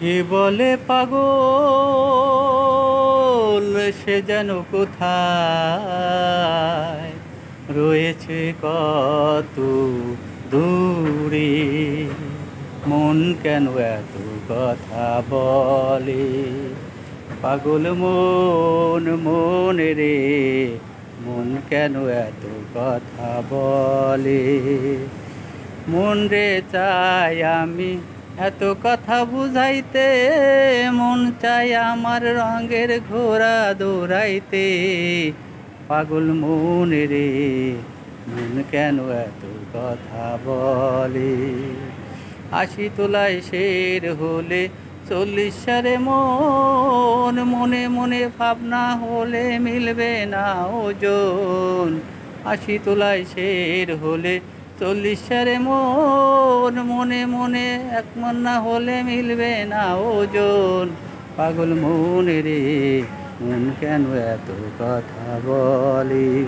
কে বলে পাগল? সে যেন কোথায়? রয়েছে কত দূরে? মন কেন এত কথা বলে? পাগল মন মন রে, মন কেন এত কথা বলে? মন রে চাই আমি এত কথা বুঝাইতে মন চাই আমার রঙের ঘোড়া দৌড়াইতে। পাগল মন রে, মন কেন এত কথা বলে? আশি তোলায় শের হলে চল্লিশ সারে মন, মনে মনে ভাবনা হলে মিলবে না ওজন। আশি তোলায় শের হলে চল্লিশ মন, মনে মনে এক না হলে মিলবে না ওজন। পাগল মনে রে মন কেন এত কথা বলে?